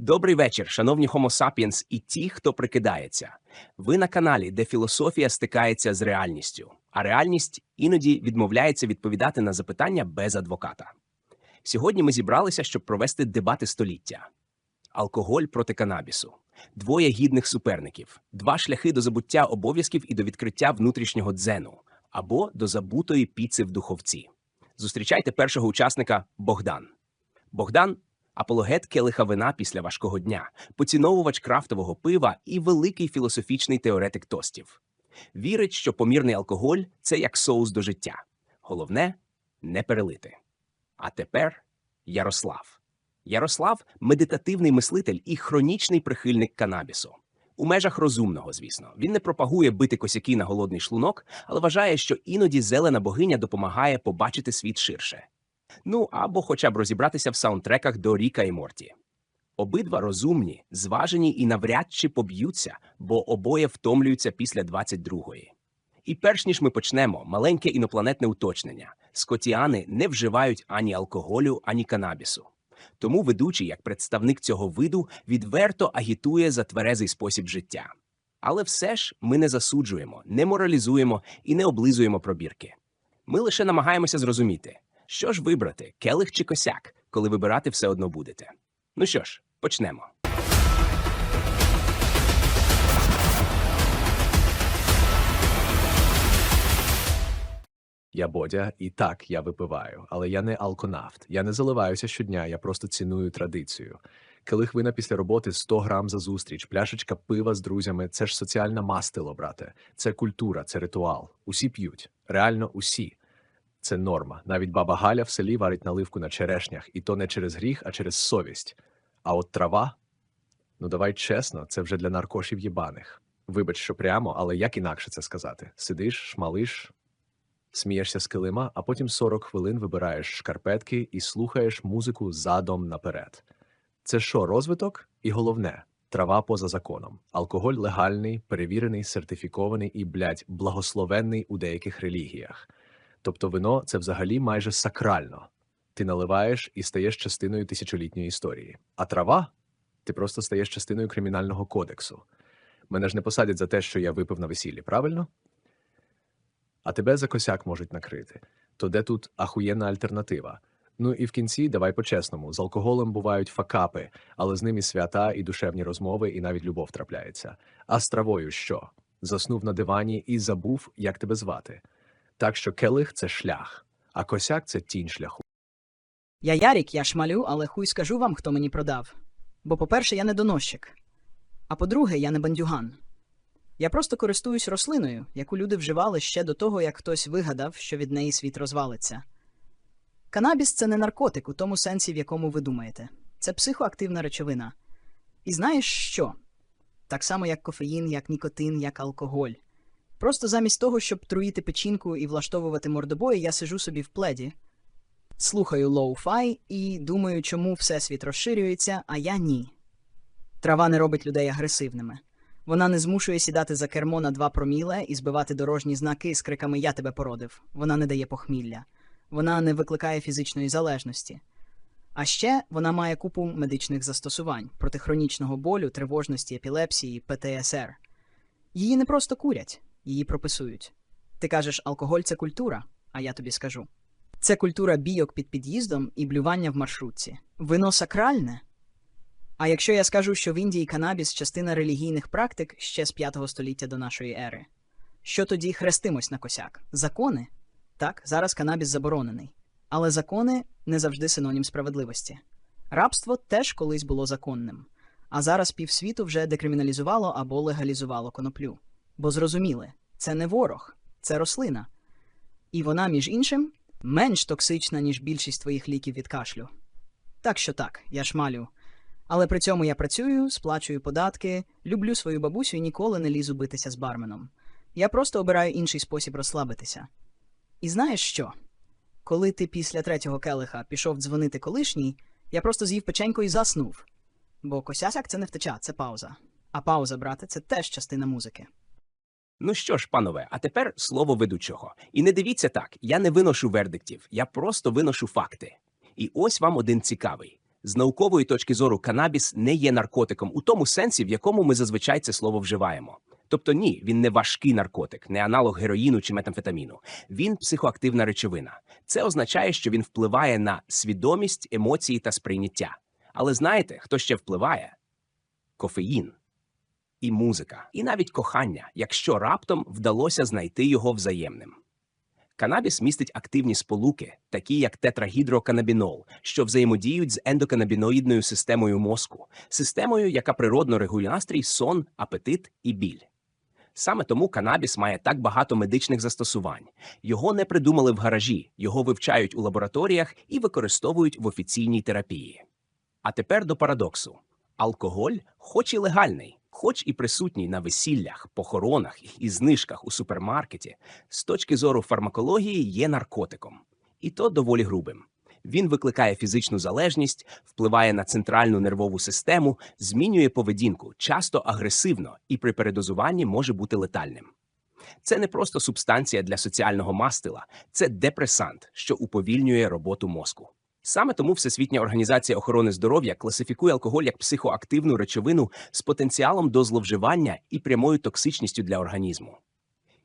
Добрий вечір, шановні Homo sapiens і ті, хто прикидається. Ви на каналі, де філософія стикається з реальністю, а реальність іноді відмовляється відповідати на запитання без адвоката. Сьогодні ми зібралися, щоб провести дебати століття: алкоголь проти канабісу, двоє гідних суперників, два шляхи до забуття обов'язків і до відкриття внутрішнього дзену або до забутої піци в духовці. Зустрічайте першого учасника Богдан. Богдан апологет келиха після важкого дня, поціновувач крафтового пива і великий філософічний теоретик тостів. Вірить, що помірний алкоголь це як соус до життя. Головне не перелити. А тепер Ярослав. Ярослав медитативний мислитель і хронічний прихильник канабісу. У межах розумного, звісно. Він не пропагує бити косяки на голодний шлунок, але вважає, що іноді зелена богиня допомагає побачити світ ширше. Ну або хоча б розібратися в саундтреках до Ріка і Морті. Обидва розумні, зважені і навряд чи поб'ються, бо обоє втомлюються після 22-ї. І перш ніж ми почнемо, маленьке інопланетне уточнення: скотіани не вживають ані алкоголю, ані канабісу. Тому ведучий, як представник цього виду, відверто агітує за тверезий спосіб життя. Але все ж ми не засуджуємо, не моралізуємо і не облизуємо пробірки. Ми лише намагаємося зрозуміти, що ж вибрати, келих чи косяк, коли вибирати все одно будете. Ну що ж, почнемо. Я Бодя, і так я випиваю, але я не алконавт. Я не заливаюся щодня, я просто ціную традицію. Келих вина після роботи 100 грам за зустріч, пляшечка пива з друзями це ж соціальна мастило, брате. Це культура, це ритуал. Усі п'ють, реально усі. Це норма. Навіть баба Галя в селі варить наливку на черешнях, і то не через гріх, а через совість. А от трава. Ну давай чесно, це вже для наркошів єбаних. Вибач, що прямо, але як інакше це сказати? Сидиш, шмалиш, смієшся з килима, а потім 40 хвилин вибираєш шкарпетки і слухаєш музику задом наперед. Це що, розвиток? І головне трава поза законом. Алкоголь легальний, перевірений, сертифікований і, блядь, благословенний у деяких релігіях. Тобто вино це взагалі майже сакрально. Ти наливаєш і стаєш частиною тисячолітньої історії. А трава ти просто стаєш частиною кримінального кодексу. Мене ж не посадять за те, що я випив на весіллі, правильно? а тебе за косяк можуть накрити. То де тут ахуєнна альтернатива? Ну і в кінці давай по-чесному, з алкоголем бувають факапи, але з ними свята і душевні розмови, і навіть любов трапляється. А з травою що? Заснув на дивані і забув, як тебе звати. Так що келих це шлях, а косяк це тінь шляху. Я Ярік, я шмалю, але хуй скажу вам, хто мені продав. Бо, по-перше, я не доносчик. А по-друге, я не бандюган. Я просто користуюсь рослиною, яку люди вживали ще до того, як хтось вигадав, що від неї світ розвалиться. Канабіс це не наркотик у тому сенсі, в якому ви думаєте. Це психоактивна речовина. І знаєш що? Так само, як кофеїн, як нікотин, як алкоголь. Просто замість того, щоб труїти печінку і влаштовувати мордобої, я сижу собі в пледі, слухаю лоу-фай і думаю, чому всесвіт розширюється, а я ні. Трава не робить людей агресивними. Вона не змушує сідати за кермо на два проміле і збивати дорожні знаки з криками Я тебе породив. Вона не дає похмілля. Вона не викликає фізичної залежності. А ще вона має купу медичних застосувань проти хронічного болю, тривожності, епілепсії, ПТСР. Її не просто курять, її прописують. Ти кажеш, алкоголь це культура, а я тобі скажу. Це культура бійок під під'їздом і блювання в маршрутці. Вино сакральне. А якщо я скажу, що в Індії канабіс частина релігійних практик ще з 5 століття до нашої ери, що тоді хрестимось на косяк? Закони? Так, зараз канабіс заборонений. Але закони не завжди синонім справедливості. Рабство теж колись було законним, а зараз півсвіту вже декриміналізувало або легалізувало коноплю. Бо зрозуміли, це не ворог, це рослина. І вона, між іншим, менш токсична, ніж більшість твоїх ліків від кашлю. Так що так, я шмалю. Але при цьому я працюю, сплачую податки, люблю свою бабусю і ніколи не лізу битися з барменом. Я просто обираю інший спосіб розслабитися. І знаєш що? Коли ти після третього келиха пішов дзвонити колишній, я просто з'їв печеньку і заснув. Бо косясяк це не втеча, це пауза. А пауза, брате, це теж частина музики. Ну що ж, панове, а тепер слово ведучого. І не дивіться так, я не виношу вердиктів, я просто виношу факти. І ось вам один цікавий. З наукової точки зору канабіс не є наркотиком у тому сенсі, в якому ми зазвичай це слово вживаємо. Тобто ні, він не важкий наркотик, не аналог героїну чи метамфетаміну. Він психоактивна речовина. Це означає, що він впливає на свідомість, емоції та сприйняття. Але знаєте, хто ще впливає? Кофеїн і музика, і навіть кохання, якщо раптом вдалося знайти його взаємним. Канабіс містить активні сполуки, такі як тетрагідроканабінол, що взаємодіють з ендоканабіноїдною системою мозку, системою, яка природно регулює настрій, сон, апетит і біль. Саме тому канабіс має так багато медичних застосувань. Його не придумали в гаражі, його вивчають у лабораторіях і використовують в офіційній терапії. А тепер до парадоксу: алкоголь, хоч і легальний, хоч і присутній на весіллях, похоронах і знижках у супермаркеті, з точки зору фармакології є наркотиком, і то доволі грубим. Він викликає фізичну залежність, впливає на центральну нервову систему, змінює поведінку, часто агресивно і при передозуванні може бути летальним. Це не просто субстанція для соціального мастила, це депресант, що уповільнює роботу мозку. Саме тому Всесвітня організація охорони здоров'я класифікує алкоголь як психоактивну речовину з потенціалом до зловживання і прямою токсичністю для організму.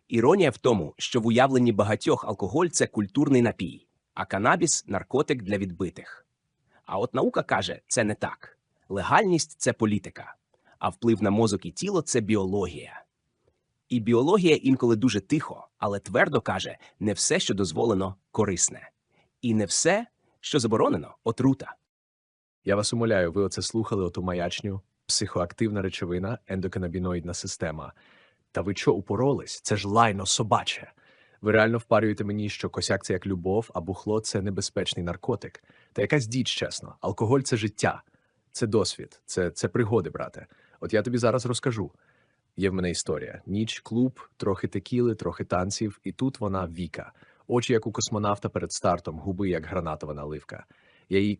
Іронія в тому, що в уявленні багатьох алкоголь це культурний напій, а канабіс наркотик для відбитих. А от наука каже, це не так. Легальність це політика, а вплив на мозок і тіло це біологія. І біологія інколи дуже тихо, але твердо каже, не все, що дозволено, корисне. І не все, що заборонено, отрута. Я вас умоляю, ви оце слухали оту маячню, психоактивна речовина, ендоканабіноїдна система. Та ви чо упоролись? Це ж лайно собаче. Ви реально впарюєте мені, що косяк це як любов, а бухло це небезпечний наркотик. Та якась діч, чесно. Алкоголь це життя, це досвід, це, це пригоди, брате. От я тобі зараз розкажу. Є в мене історія: ніч, клуб, трохи текіли, трохи танців, і тут вона Віка. Очі, як у космонавта перед стартом, губи, як гранатова наливка. Я їй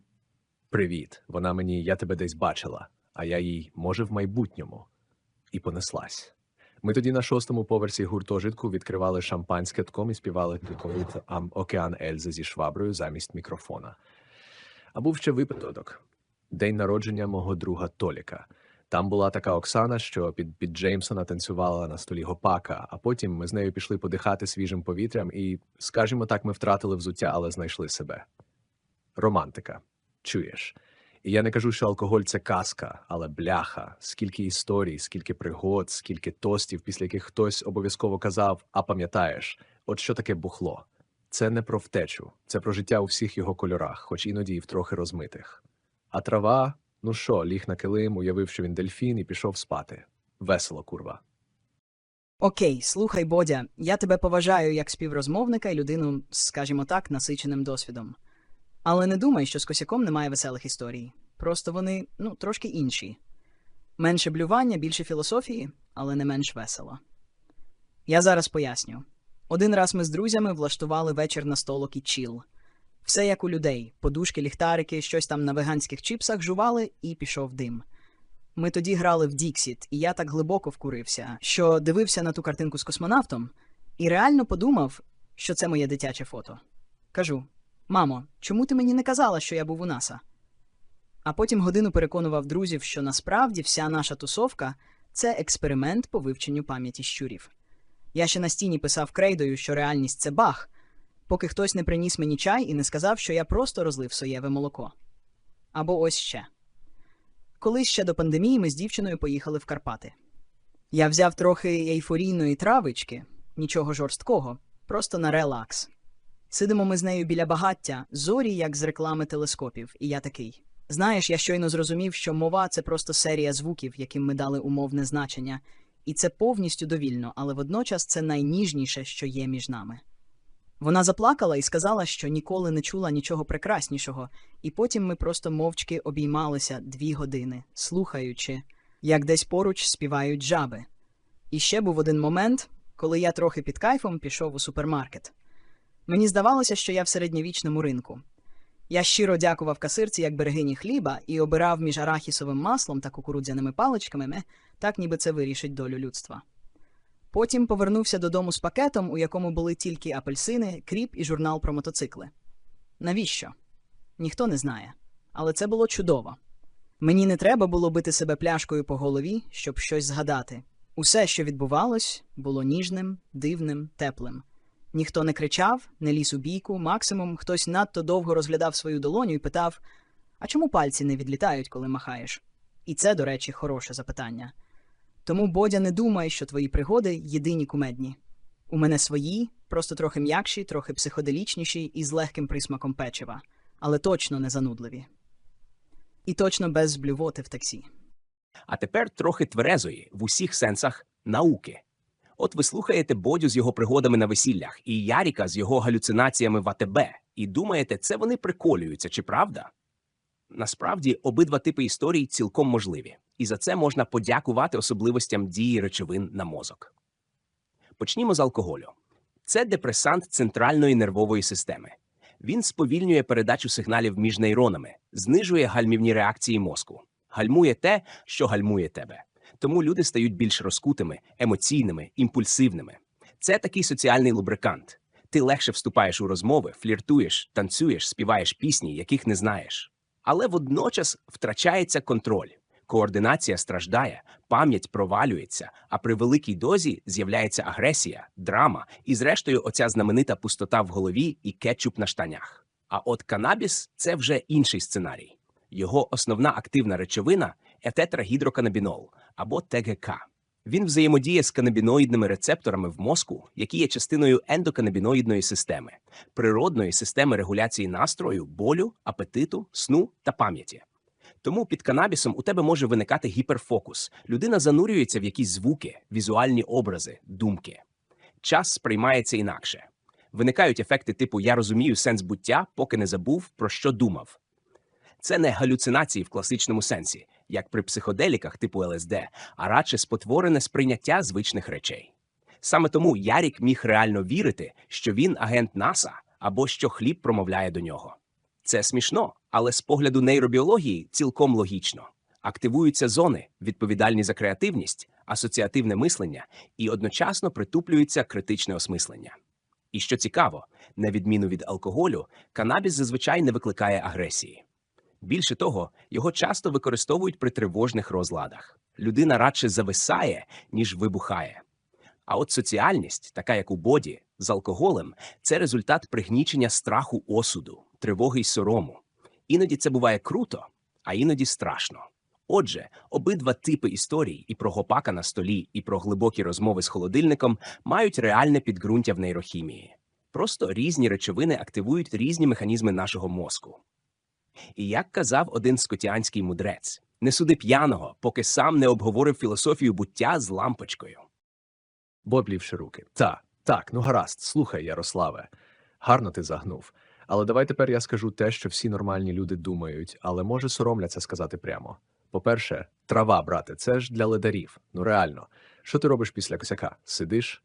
привіт. Вона мені я тебе десь бачила, а я їй може в майбутньому. І понеслась. Ми тоді на шостому поверсі гуртожитку відкривали шампанське тком і співали «Ковід Ам Океан Ельзи зі шваброю замість мікрофона. А був ще випадок день народження мого друга Толіка. Там була така Оксана, що під, під Джеймсона танцювала на столі гопака, а потім ми з нею пішли подихати свіжим повітрям, і, скажімо так, ми втратили взуття, але знайшли себе. Романтика. Чуєш? І я не кажу, що алкоголь це казка, але бляха, скільки історій, скільки пригод, скільки тостів, після яких хтось обов'язково казав: а пам'ятаєш, от що таке бухло? Це не про втечу, це про життя у всіх його кольорах, хоч іноді і в трохи розмитих. А трава, ну що, ліг на килим, уявив, що він дельфін, і пішов спати. Весело, курва. Окей, слухай, Бодя, я тебе поважаю як співрозмовника і людину скажімо так, насиченим досвідом. Але не думай, що з косяком немає веселих історій. Просто вони, ну, трошки інші. Менше блювання, більше філософії, але не менш весело. Я зараз поясню. Один раз ми з друзями влаштували вечір на столок і чіл. Все як у людей: подушки, ліхтарики, щось там на веганських чіпсах жували, і пішов дим. Ми тоді грали в Діксіт, і я так глибоко вкурився, що дивився на ту картинку з космонавтом і реально подумав, що це моє дитяче фото. Кажу: Мамо, чому ти мені не казала, що я був у НАСА? А потім годину переконував друзів, що насправді вся наша тусовка це експеримент по вивченню пам'яті щурів. Я ще на стіні писав крейдою, що реальність це бах, поки хтось не приніс мені чай і не сказав, що я просто розлив соєве молоко. Або ось ще. Колись ще до пандемії ми з дівчиною поїхали в Карпати. Я взяв трохи ейфорійної травички, нічого жорсткого, просто на релакс. Сидимо ми з нею біля багаття, зорі, як з реклами телескопів, і я такий. Знаєш, я щойно зрозумів, що мова це просто серія звуків, яким ми дали умовне значення, і це повністю довільно, але водночас це найніжніше, що є між нами. Вона заплакала і сказала, що ніколи не чула нічого прекраснішого, і потім ми просто мовчки обіймалися дві години, слухаючи, як десь поруч співають жаби. І ще був один момент, коли я трохи під кайфом пішов у супермаркет. Мені здавалося, що я в середньовічному ринку. Я щиро дякував касирці як берегині хліба і обирав між арахісовим маслом та кукурудзяними паличками, так ніби це вирішить долю людства. Потім повернувся додому з пакетом, у якому були тільки апельсини, кріп і журнал про мотоцикли. Навіщо? Ніхто не знає. але це було чудово. Мені не треба було бити себе пляшкою по голові, щоб щось згадати. Усе, що відбувалось, було ніжним, дивним, теплим. Ніхто не кричав, не ліз у бійку, максимум хтось надто довго розглядав свою долоню і питав: А чому пальці не відлітають, коли махаєш? І це, до речі, хороше запитання. Тому, Бодя, не думай, що твої пригоди єдині кумедні. У мене свої, просто трохи м'якші, трохи психоделічніші і з легким присмаком печива, але точно не занудливі. І точно без блювоти в таксі. А тепер трохи тверезої в усіх сенсах науки. От ви слухаєте Бодю з його пригодами на весіллях і Яріка з його галюцинаціями в АТБ, і думаєте, це вони приколюються, чи правда? Насправді, обидва типи історій цілком можливі, і за це можна подякувати особливостям дії речовин на мозок. Почнімо з алкоголю. Це депресант центральної нервової системи. Він сповільнює передачу сигналів між нейронами, знижує гальмівні реакції мозку, гальмує те, що гальмує тебе. Тому люди стають більш розкутими, емоційними, імпульсивними. Це такий соціальний лубрикант. Ти легше вступаєш у розмови, фліртуєш, танцюєш, співаєш пісні, яких не знаєш. Але водночас втрачається контроль. Координація страждає, пам'ять провалюється, а при великій дозі з'являється агресія, драма і, зрештою, оця знаменита пустота в голові і кетчуп на штанях. А от канабіс це вже інший сценарій. Його основна активна речовина ететрагідроканабінол або ТГК. Він взаємодіє з канабіноїдними рецепторами в мозку, які є частиною ендоканабіноїдної системи, природної системи регуляції настрою, болю, апетиту, сну та пам'яті. Тому під канабісом у тебе може виникати гіперфокус. Людина занурюється в якісь звуки, візуальні образи, думки. Час сприймається інакше. Виникають ефекти типу Я розумію сенс буття, поки не забув, про що думав. Це не галюцинації в класичному сенсі, як при психоделіках типу ЛСД, а радше спотворене сприйняття звичних речей. Саме тому Ярік міг реально вірити, що він агент НАСА або що хліб промовляє до нього. Це смішно, але з погляду нейробіології цілком логічно. Активуються зони, відповідальні за креативність, асоціативне мислення і одночасно притуплюється критичне осмислення. І що цікаво, на відміну від алкоголю, канабіс зазвичай не викликає агресії. Більше того, його часто використовують при тривожних розладах. Людина радше зависає, ніж вибухає. А от соціальність, така як у боді, з алкоголем, це результат пригнічення страху осуду, тривоги й сорому. Іноді це буває круто, а іноді страшно. Отже, обидва типи історій і про гопака на столі, і про глибокі розмови з холодильником мають реальне підґрунтя в нейрохімії. Просто різні речовини активують різні механізми нашого мозку. І як казав один скотіанський мудрець, не суди п'яного, поки сам не обговорив філософію буття з лампочкою. Боблівши руки. Так, так, ну гаразд, слухай, Ярославе. Гарно ти загнув. Але давай тепер я скажу те, що всі нормальні люди думають, але може соромляться сказати прямо. По-перше, трава, брате, це ж для ледарів. Ну реально. Що ти робиш після косяка? Сидиш,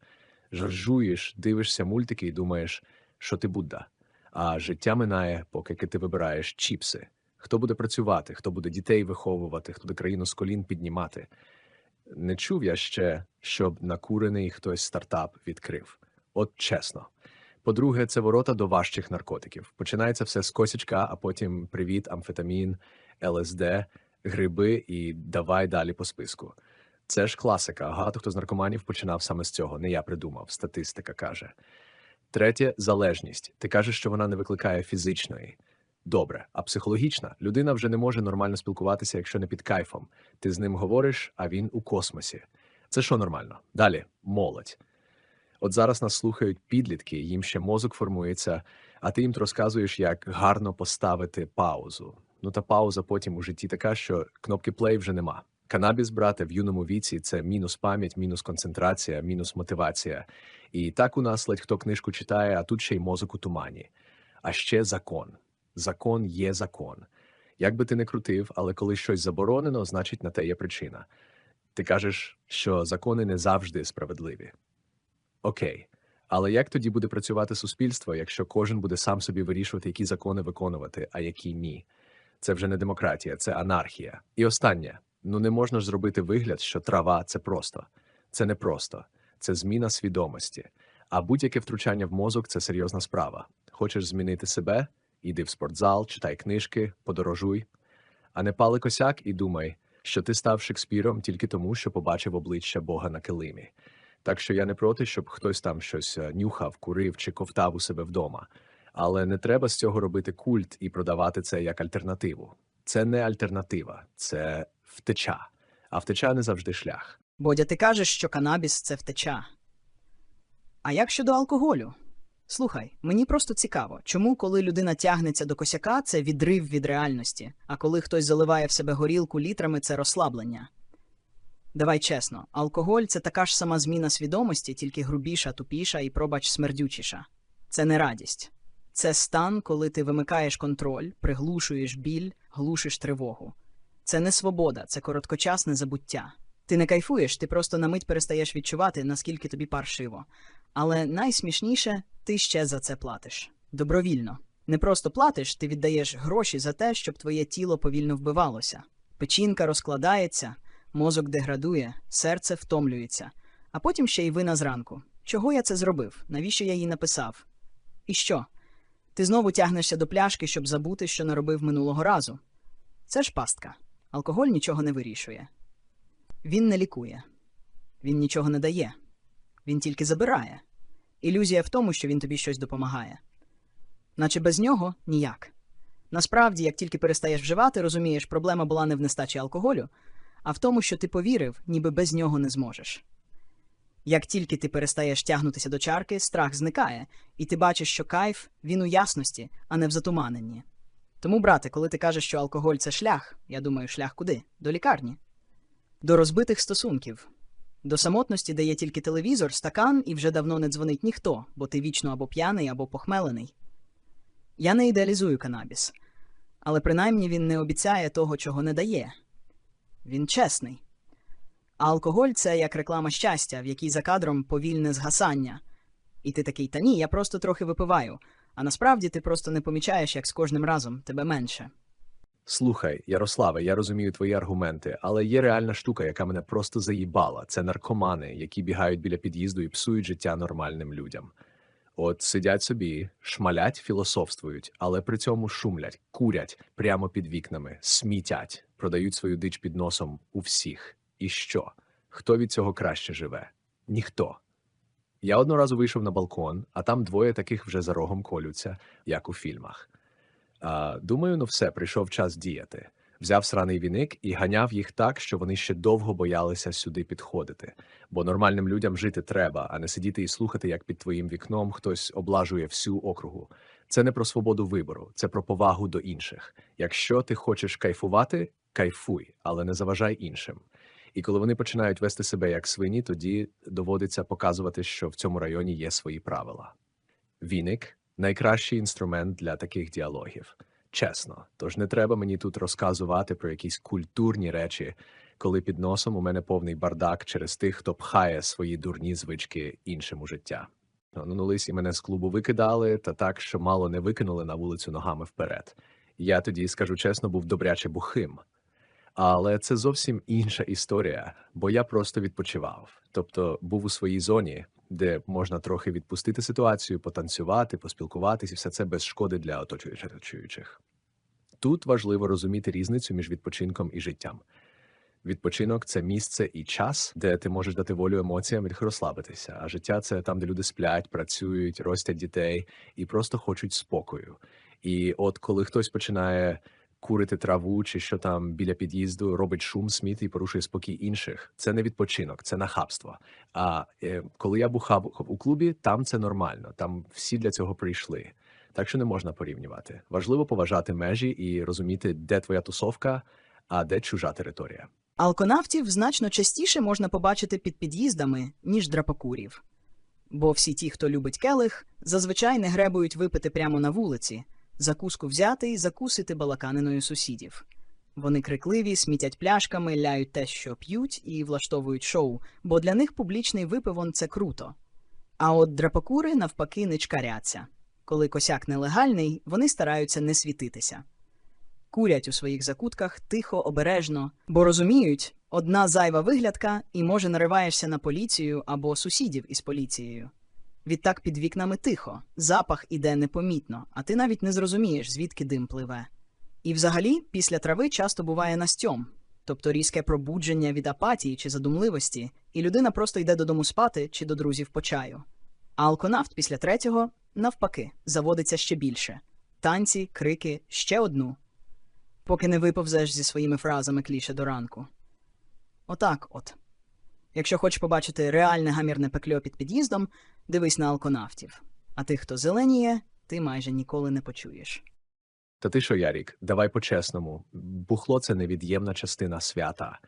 жартуєш, дивишся мультики і думаєш, що ти Будда. А життя минає, поки ти вибираєш чіпси. Хто буде працювати, хто буде дітей виховувати, хто буде країну з колін піднімати. Не чув я ще, щоб накурений хтось стартап відкрив. От чесно. По-друге, це ворота до важчих наркотиків. Починається все з косячка, а потім привіт, амфетамін, ЛСД, гриби і давай далі по списку. Це ж класика. Багато хто з наркоманів починав саме з цього. Не я придумав, статистика каже. Третє залежність. Ти кажеш, що вона не викликає фізичної. Добре, а психологічна людина вже не може нормально спілкуватися, якщо не під кайфом. Ти з ним говориш, а він у космосі. Це що нормально? Далі молодь. От зараз нас слухають підлітки, їм ще мозок формується, а ти їм розказуєш, як гарно поставити паузу. Ну та пауза потім у житті така, що кнопки плей вже нема. Канабіс, брате, в юному віці це мінус пам'ять, мінус концентрація, мінус мотивація. І так у нас ледь хто книжку читає, а тут ще й мозок у тумані. А ще закон. Закон є закон. Як би ти не крутив, але коли щось заборонено, значить на те є причина. Ти кажеш, що закони не завжди справедливі. Окей. Але як тоді буде працювати суспільство, якщо кожен буде сам собі вирішувати, які закони виконувати, а які ні? Це вже не демократія, це анархія. І останнє ну не можна ж зробити вигляд, що трава це просто. Це не просто, це зміна свідомості. А будь-яке втручання в мозок це серйозна справа. Хочеш змінити себе? Іди в спортзал, читай книжки, подорожуй. А не пали косяк і думай, що ти став Шекспіром тільки тому, що побачив обличчя Бога на килимі. Так що я не проти, щоб хтось там щось е, нюхав, курив чи ковтав у себе вдома. Але не треба з цього робити культ і продавати це як альтернативу. Це не альтернатива, це втеча. А втеча не завжди шлях. Бодя, ти кажеш, що канабіс це втеча. А як щодо алкоголю? Слухай, мені просто цікаво, чому, коли людина тягнеться до косяка, це відрив від реальності, а коли хтось заливає в себе горілку літрами, це розслаблення. Давай чесно, алкоголь це така ж сама зміна свідомості, тільки грубіша, тупіша і пробач смердючіша. Це не радість. Це стан, коли ти вимикаєш контроль, приглушуєш біль, глушиш тривогу. Це не свобода, це короткочасне забуття. Ти не кайфуєш, ти просто на мить перестаєш відчувати, наскільки тобі паршиво. Але найсмішніше, ти ще за це платиш. Добровільно. Не просто платиш, ти віддаєш гроші за те, щоб твоє тіло повільно вбивалося. Печінка розкладається, мозок деградує, серце втомлюється. А потім ще й вина зранку. Чого я це зробив? Навіщо я їй написав? І що? Ти знову тягнешся до пляшки, щоб забути, що наробив минулого разу. Це ж пастка. Алкоголь нічого не вирішує. Він не лікує, він нічого не дає, він тільки забирає. Ілюзія в тому, що він тобі щось допомагає. Наче без нього ніяк. Насправді, як тільки перестаєш вживати, розумієш, проблема була не в нестачі алкоголю, а в тому, що ти повірив, ніби без нього не зможеш. Як тільки ти перестаєш тягнутися до чарки, страх зникає, і ти бачиш, що кайф він у ясності, а не в затуманенні. Тому, брате, коли ти кажеш, що алкоголь це шлях, я думаю, шлях куди? До лікарні. До розбитих стосунків. До самотності дає тільки телевізор, стакан і вже давно не дзвонить ніхто, бо ти вічно або п'яний, або похмелений. Я не ідеалізую канабіс, але принаймні він не обіцяє того, чого не дає. Він чесний. А алкоголь це як реклама щастя, в якій за кадром повільне згасання. І ти такий, та ні, я просто трохи випиваю, а насправді ти просто не помічаєш, як з кожним разом тебе менше. Слухай, Ярославе, я розумію твої аргументи, але є реальна штука, яка мене просто заїбала. Це наркомани, які бігають біля під'їзду і псують життя нормальним людям. От сидять собі, шмалять, філософствують, але при цьому шумлять, курять прямо під вікнами, смітять, продають свою дич під носом у всіх. І що? Хто від цього краще живе? Ніхто. Я одного разу вийшов на балкон, а там двоє таких вже за рогом колються, як у фільмах. А, думаю, ну все, прийшов час діяти. Взяв сраний віник і ганяв їх так, що вони ще довго боялися сюди підходити. Бо нормальним людям жити треба, а не сидіти і слухати, як під твоїм вікном хтось облажує всю округу. Це не про свободу вибору, це про повагу до інших. Якщо ти хочеш кайфувати, кайфуй, але не заважай іншим. І коли вони починають вести себе як свині, тоді доводиться показувати, що в цьому районі є свої правила. Віник найкращий інструмент для таких діалогів. Чесно, тож не треба мені тут розказувати про якісь культурні речі, коли під носом у мене повний бардак через тих, хто пхає свої дурні звички іншим у життя. Минулись і мене з клубу викидали, та так, що мало не викинули на вулицю ногами вперед. Я тоді, скажу чесно, був добряче бухим. Але це зовсім інша історія, бо я просто відпочивав, тобто був у своїй зоні, де можна трохи відпустити ситуацію, потанцювати, поспілкуватись, і все це без шкоди для оточуючих. Тут важливо розуміти різницю між відпочинком і життям. Відпочинок це місце і час, де ти можеш дати волю емоціям і розслабитися. А життя це там, де люди сплять, працюють, ростять дітей і просто хочуть спокою. І от коли хтось починає курити траву чи що там біля під'їзду, робить шум, сміт і порушує спокій інших, це не відпочинок, це нахабство. А е, коли я бухав у клубі, там це нормально, там всі для цього прийшли. Так що не можна порівнювати. Важливо поважати межі і розуміти, де твоя тусовка, а де чужа територія. Алконавтів значно частіше можна побачити під під'їздами, ніж драпакурів. Бо всі ті, хто любить келих, зазвичай не гребують випити прямо на вулиці, закуску взяти і закусити балаканиною сусідів. Вони крикливі, смітять пляшками, ляють те, що п'ють, і влаштовують шоу, бо для них публічний випивон це круто. А от драпакури навпаки не чкаряться. Коли косяк нелегальний, вони стараються не світитися. Курять у своїх закутках тихо, обережно, бо розуміють, одна зайва виглядка і може нариваєшся на поліцію або сусідів із поліцією. Відтак під вікнами тихо, запах іде непомітно, а ти навіть не зрозумієш, звідки дим пливе. І взагалі, після трави часто буває настьом, тобто різке пробудження від апатії чи задумливості, і людина просто йде додому спати чи до друзів по чаю. А алконавт після третього, навпаки, заводиться ще більше танці, крики, ще одну. Поки не виповзеш зі своїми фразами кліше до ранку. Отак от. Якщо хочеш побачити реальне гамірне пекльо під під'їздом, дивись на алконавтів. А тих, хто зеленіє, ти майже ніколи не почуєш. Та ти що, Ярік, давай по-чесному. Бухло це невід'ємна частина свята.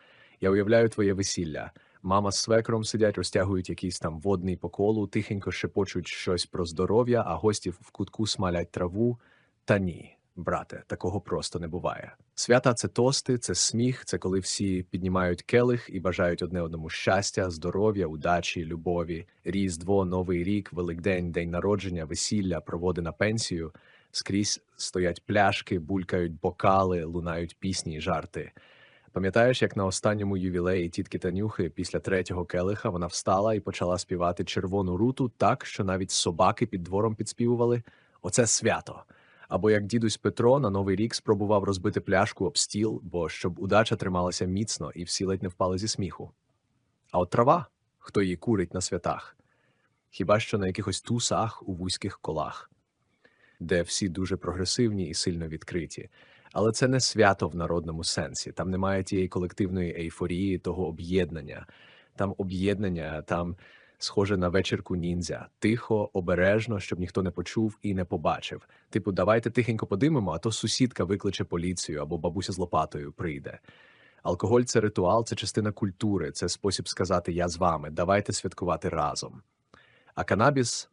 Я уявляю твоє весілля. Мама з свекром сидять, розтягують якийсь там водний по колу, тихенько шепочуть щось про здоров'я, а гості в кутку смалять траву. Та ні, брате, такого просто не буває. Свята це тости, це сміх, це коли всі піднімають келих і бажають одне одному щастя, здоров'я, удачі, любові, різдво, новий рік, великдень, день народження, весілля, проводи на пенсію. Скрізь стоять пляшки, булькають бокали, лунають пісні й жарти. Пам'ятаєш, як на останньому ювілеї тітки Танюхи після третього келиха вона встала і почала співати червону руту так, що навіть собаки під двором підспівували? Оце свято. Або як дідусь Петро на новий рік спробував розбити пляшку об стіл, бо щоб удача трималася міцно і всі ледь не впали зі сміху. А от трава, хто її курить на святах? Хіба що на якихось тусах у вузьких колах, де всі дуже прогресивні і сильно відкриті. Але це не свято в народному сенсі. Там немає тієї колективної ейфорії, того об'єднання. Там об'єднання, там схоже на вечірку ніндзя. Тихо, обережно, щоб ніхто не почув і не побачив. Типу, давайте тихенько подимемо, а то сусідка викличе поліцію або бабуся з лопатою прийде. Алкоголь це ритуал, це частина культури, це спосіб сказати Я з вами, давайте святкувати разом. А канабіс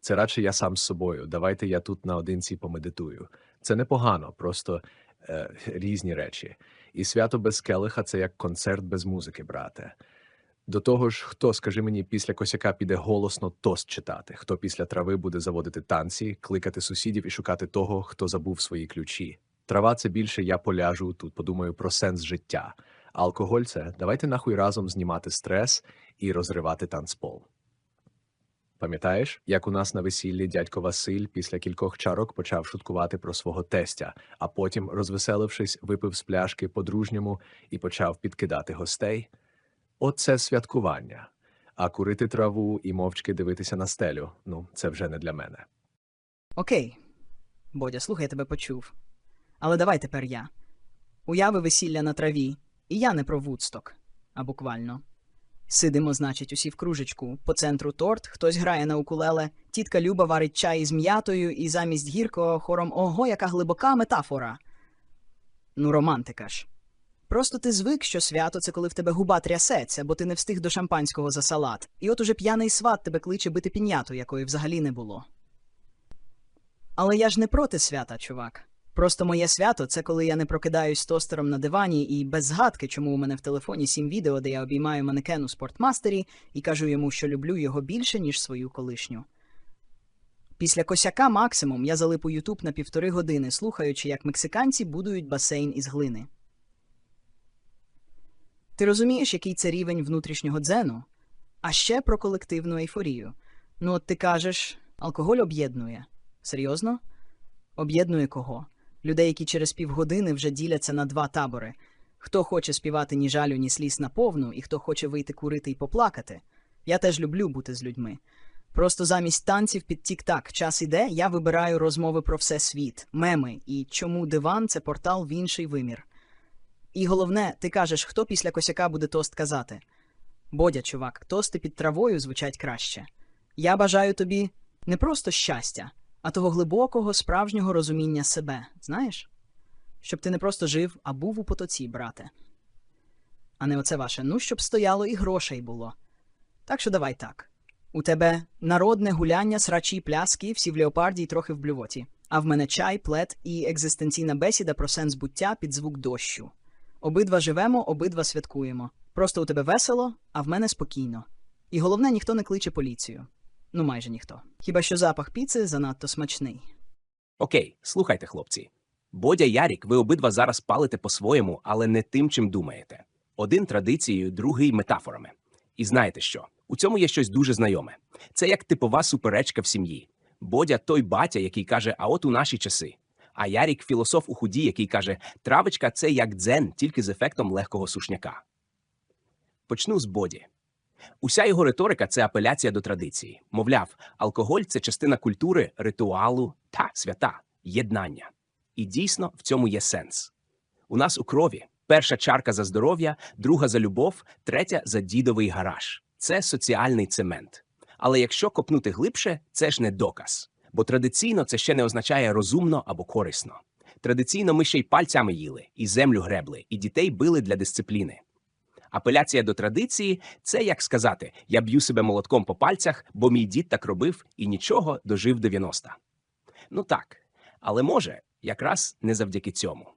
це радше я сам з собою. Давайте я тут наодинці помедитую. Це непогано, просто е, різні речі. І свято без келиха це як концерт без музики, брате. До того ж, хто, скажи мені, після косяка піде голосно тост читати, хто після трави буде заводити танці, кликати сусідів і шукати того, хто забув свої ключі. Трава це більше я поляжу тут, подумаю про сенс життя. А алкоголь це давайте нахуй разом знімати стрес і розривати танцпол. Пам'ятаєш, як у нас на весіллі дядько Василь після кількох чарок почав шуткувати про свого тестя, а потім, розвеселившись, випив з пляшки по-дружньому і почав підкидати гостей? Оце святкування. А курити траву і мовчки дивитися на стелю ну, це вже не для мене. Окей. Бодя, слухай, я тебе почув. Але давай тепер я. Уяви весілля на траві, і я не про Вудсток, а буквально. Сидимо, значить, усі в кружечку, по центру торт, хтось грає на укулеле, тітка Люба варить чай із м'ятою, і замість гіркого хором ого, яка глибока метафора. Ну, романтика ж. Просто ти звик, що свято це коли в тебе губа трясеться, бо ти не встиг до шампанського за салат. І от уже п'яний сват тебе кличе бити піняту, якої взагалі не було. Але я ж не проти свята, чувак. Просто моє свято це коли я не прокидаюсь тостером на дивані і без згадки, чому у мене в телефоні сім відео, де я обіймаю манекен у спортмастері і кажу йому, що люблю його більше, ніж свою колишню. Після косяка максимум я залип у Ютуб на півтори години, слухаючи, як мексиканці будують басейн із глини. Ти розумієш, який це рівень внутрішнього дзену? А ще про колективну ейфорію. Ну, от ти кажеш, алкоголь об'єднує. Серйозно? Об'єднує кого? Людей, які через півгодини вже діляться на два табори. Хто хоче співати ні жалю, ні сліз наповну, і хто хоче вийти курити і поплакати. Я теж люблю бути з людьми. Просто замість танців під тік-так час іде, я вибираю розмови про все світ, меми і чому диван це портал в інший вимір. І головне, ти кажеш, хто після косяка буде тост казати. Бодя, чувак, тости під травою звучать краще. Я бажаю тобі не просто щастя, а того глибокого, справжнього розуміння себе, знаєш? Щоб ти не просто жив, а був у потоці, брате. А не оце ваше, ну, щоб стояло і грошей було. Так що давай так. У тебе народне гуляння, срачі, пляски, всі в леопарді й трохи в блювоті. А в мене чай, плед і екзистенційна бесіда про сенс буття під звук дощу. Обидва живемо, обидва святкуємо. Просто у тебе весело, а в мене спокійно. І головне, ніхто не кличе поліцію. Ну, майже ніхто. Хіба що запах піци занадто смачний. Окей, слухайте, хлопці. Бодя Ярік, ви обидва зараз палите по-своєму, але не тим, чим думаєте. Один традицією, другий метафорами. І знаєте що? У цьому є щось дуже знайоме. Це як типова суперечка в сім'ї. Бодя той батя, який каже, а от у наші часи. А Ярік філософ у худі, який каже, травичка це як дзен, тільки з ефектом легкого сушняка. Почну з Боді. Уся його риторика це апеляція до традиції. Мовляв, алкоголь це частина культури, ритуалу та свята, єднання. І дійсно в цьому є сенс. У нас у крові перша чарка за здоров'я, друга за любов, третя за дідовий гараж. Це соціальний цемент. Але якщо копнути глибше, це ж не доказ. Бо традиційно це ще не означає розумно або корисно. Традиційно ми ще й пальцями їли, і землю гребли, і дітей били для дисципліни. Апеляція до традиції це як сказати: я б'ю себе молотком по пальцях, бо мій дід так робив і нічого дожив 90. Ну так, але може, якраз не завдяки цьому.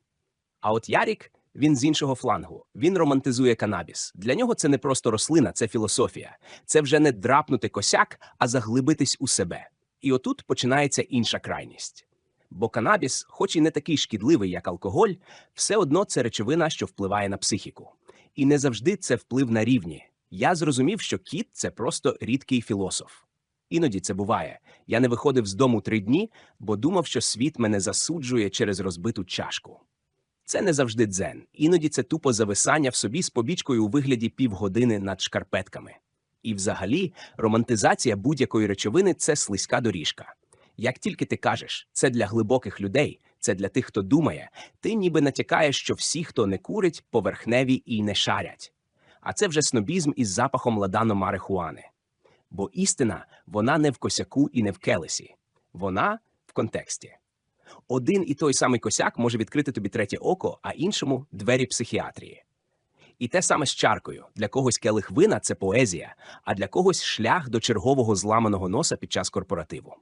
А от Ярік, він з іншого флангу. Він романтизує канабіс. Для нього це не просто рослина, це філософія. Це вже не драпнути косяк, а заглибитись у себе. І отут починається інша крайність. Бо канабіс, хоч і не такий шкідливий, як алкоголь, все одно це речовина, що впливає на психіку. І не завжди це вплив на рівні. Я зрозумів, що кіт це просто рідкий філософ. Іноді це буває. Я не виходив з дому три дні, бо думав, що світ мене засуджує через розбиту чашку. Це не завжди дзен. Іноді це тупо зависання в собі з побічкою у вигляді півгодини над шкарпетками. І взагалі, романтизація будь-якої речовини це слизька доріжка. Як тільки ти кажеш, це для глибоких людей, це для тих, хто думає, ти ніби натякаєш, що всі, хто не курить, поверхневі і не шарять. А це вже снобізм із запахом ладано марихуани. Бо істина, вона не в косяку і не в келесі, вона в контексті. Один і той самий косяк може відкрити тобі третє око, а іншому двері психіатрії. І те саме з чаркою. Для когось келих вина це поезія, а для когось шлях до чергового зламаного носа під час корпоративу.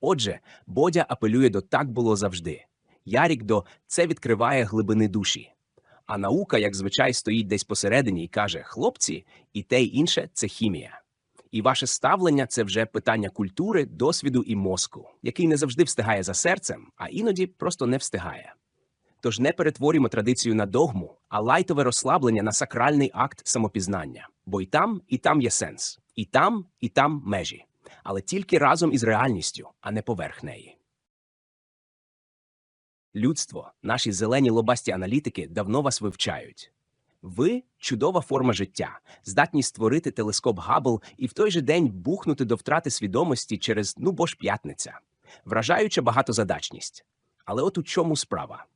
Отже, Бодя апелює до так було завжди. Ярік до це відкриває глибини душі. А наука, як звичай, стоїть десь посередині і каже: хлопці, і те й інше це хімія. І ваше ставлення це вже питання культури, досвіду і мозку, який не завжди встигає за серцем, а іноді просто не встигає. Тож не перетворюємо традицію на догму, а лайтове розслаблення на сакральний акт самопізнання. Бо і там, і там є сенс, і там, і там межі, але тільки разом із реальністю, а не поверх неї. Людство, наші зелені лобасті аналітики давно вас вивчають. Ви чудова форма життя, здатні створити телескоп Габл і в той же день бухнути до втрати свідомості через ну бо ж п'ятниця, вражаюча багатозадачність. Але от у чому справа?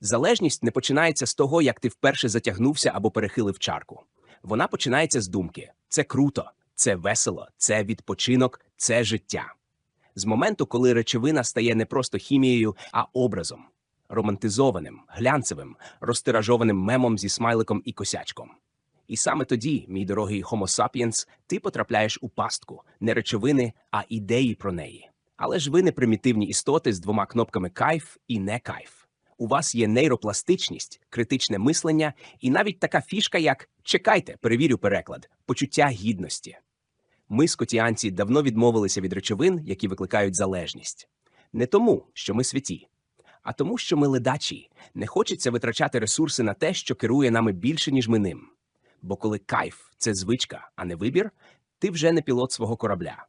Залежність не починається з того, як ти вперше затягнувся або перехилив чарку. Вона починається з думки: це круто, це весело, це відпочинок, це життя. З моменту, коли речовина стає не просто хімією, а образом романтизованим, глянцевим, розтиражованим мемом зі смайликом і косячком. І саме тоді, мій дорогий Homo sapiens, ти потрапляєш у пастку не речовини, а ідеї про неї. Але ж ви не примітивні істоти з двома кнопками кайф і не кайф. У вас є нейропластичність, критичне мислення і навіть така фішка, як чекайте, перевірю переклад, почуття гідності. Ми, скотіанці, давно відмовилися від речовин, які викликають залежність. Не тому, що ми святі, а тому, що ми ледачі, не хочеться витрачати ресурси на те, що керує нами більше, ніж ми ним. Бо коли кайф це звичка, а не вибір, ти вже не пілот свого корабля.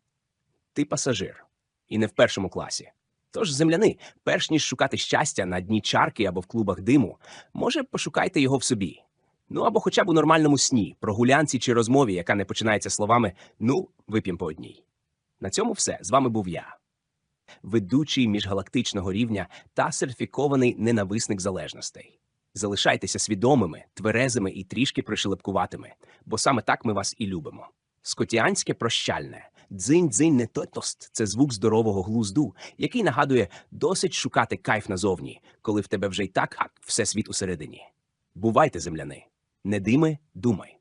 Ти пасажир. І не в першому класі. Тож, земляни, перш ніж шукати щастя на дні чарки або в клубах диму, може, пошукайте його в собі. Ну або хоча б у нормальному сні, прогулянці чи розмові, яка не починається словами Ну, вип'єм по одній. На цьому все. З вами був я ведучий міжгалактичного рівня та сертифікований ненависник залежностей. Залишайтеся свідомими, тверезими і трішки пришелепкуватими, бо саме так ми вас і любимо. Скотіанське прощальне дзинь-дзинь не тотост це звук здорового глузду, який нагадує досить шукати кайф назовні, коли в тебе вже й так а все світ усередині. Бувайте, земляни, не дими, думай.